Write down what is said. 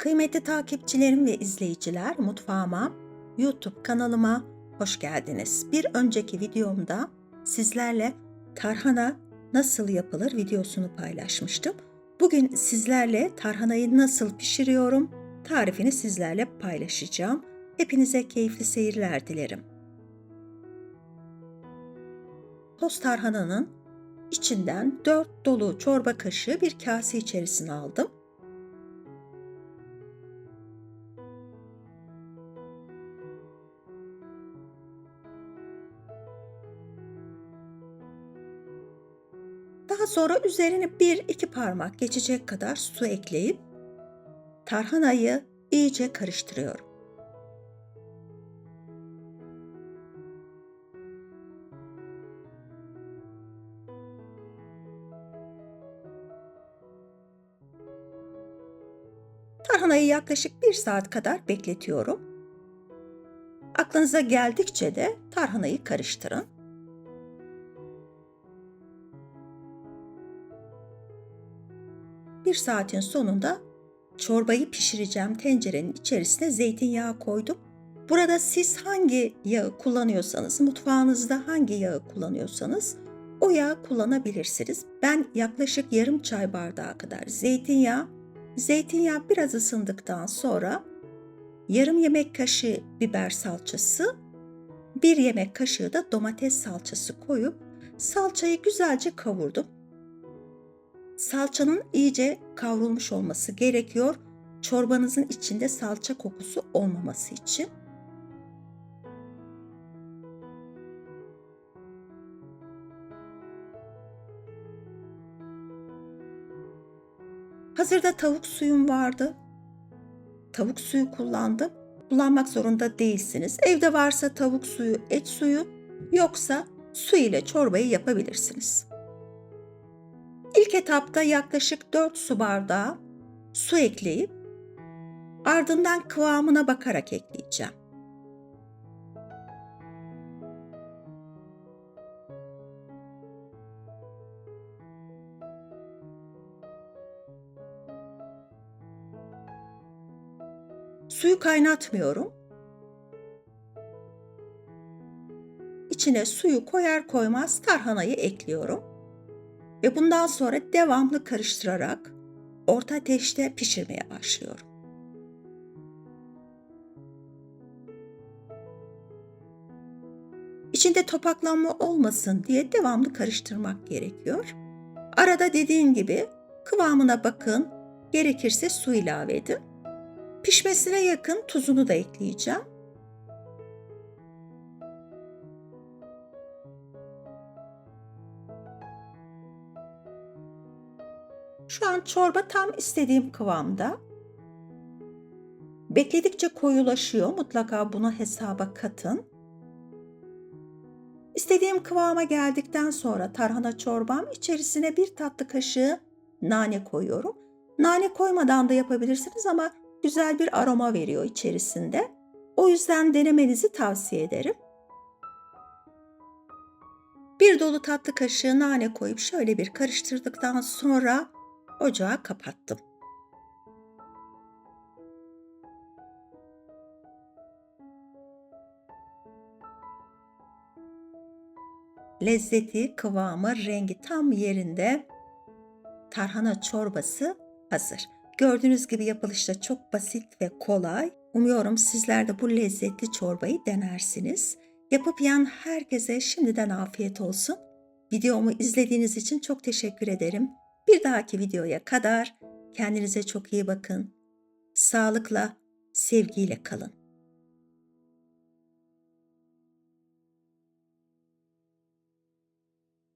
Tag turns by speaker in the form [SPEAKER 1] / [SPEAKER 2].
[SPEAKER 1] Kıymetli takipçilerim ve izleyiciler mutfağıma, YouTube kanalıma hoş geldiniz. Bir önceki videomda sizlerle tarhana nasıl yapılır videosunu paylaşmıştım. Bugün sizlerle tarhanayı nasıl pişiriyorum tarifini sizlerle paylaşacağım. Hepinize keyifli seyirler dilerim. Toz tarhananın içinden 4 dolu çorba kaşığı bir kase içerisine aldım. Daha sonra üzerine 1-2 parmak geçecek kadar su ekleyip tarhanayı iyice karıştırıyorum. Tarhanayı yaklaşık 1 saat kadar bekletiyorum. Aklınıza geldikçe de tarhanayı karıştırın. Bir saatin sonunda çorbayı pişireceğim tencerenin içerisine zeytinyağı koydum. Burada siz hangi yağı kullanıyorsanız, mutfağınızda hangi yağı kullanıyorsanız o yağı kullanabilirsiniz. Ben yaklaşık yarım çay bardağı kadar zeytinyağı, zeytinyağı biraz ısındıktan sonra yarım yemek kaşığı biber salçası, bir yemek kaşığı da domates salçası koyup salçayı güzelce kavurdum. Salçanın iyice kavrulmuş olması gerekiyor. Çorbanızın içinde salça kokusu olmaması için. Hazırda tavuk suyum vardı. Tavuk suyu kullandım. Kullanmak zorunda değilsiniz. Evde varsa tavuk suyu, et suyu, yoksa su ile çorbayı yapabilirsiniz. İlk etapta yaklaşık 4 su bardağı su ekleyip ardından kıvamına bakarak ekleyeceğim. Suyu kaynatmıyorum. İçine suyu koyar koymaz tarhanayı ekliyorum ve bundan sonra devamlı karıştırarak orta ateşte pişirmeye başlıyorum. İçinde topaklanma olmasın diye devamlı karıştırmak gerekiyor. Arada dediğim gibi kıvamına bakın, gerekirse su ilave edin. Pişmesine yakın tuzunu da ekleyeceğim. Şu an çorba tam istediğim kıvamda. Bekledikçe koyulaşıyor. Mutlaka bunu hesaba katın. İstediğim kıvama geldikten sonra tarhana çorbam içerisine bir tatlı kaşığı nane koyuyorum. Nane koymadan da yapabilirsiniz ama güzel bir aroma veriyor içerisinde. O yüzden denemenizi tavsiye ederim. Bir dolu tatlı kaşığı nane koyup şöyle bir karıştırdıktan sonra ocağı kapattım. Lezzeti, kıvamı, rengi tam yerinde tarhana çorbası hazır. Gördüğünüz gibi yapılışı da çok basit ve kolay. Umuyorum sizler de bu lezzetli çorbayı denersiniz. Yapıp yiyen herkese şimdiden afiyet olsun. Videomu izlediğiniz için çok teşekkür ederim. Bir dahaki videoya kadar kendinize çok iyi bakın. Sağlıkla, sevgiyle kalın.